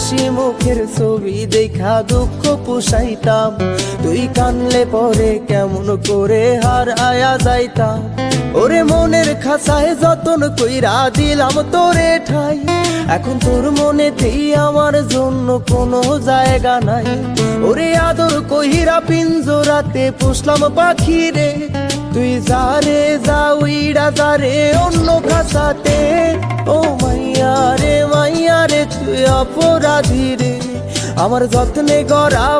হাসি মুখের ছবি দেখা দুঃখ পোষাইতাম। তুই কানলে পরে কেমন করে হার আয়া যাইতাম। ওরে মনের খাসায় যতন কইরা দিলাম তোরে ঠাই। এখন তোর মনেতেই আমার জন্য কোনো জায়গা নাই। ওরে আদর কহিরা পিঞ্জোরাতে পুষলাম পাখি রে তুই যারে যা উইড়া অন্য খাসাতে অপরাধী রে। আমার যত্নে গড়া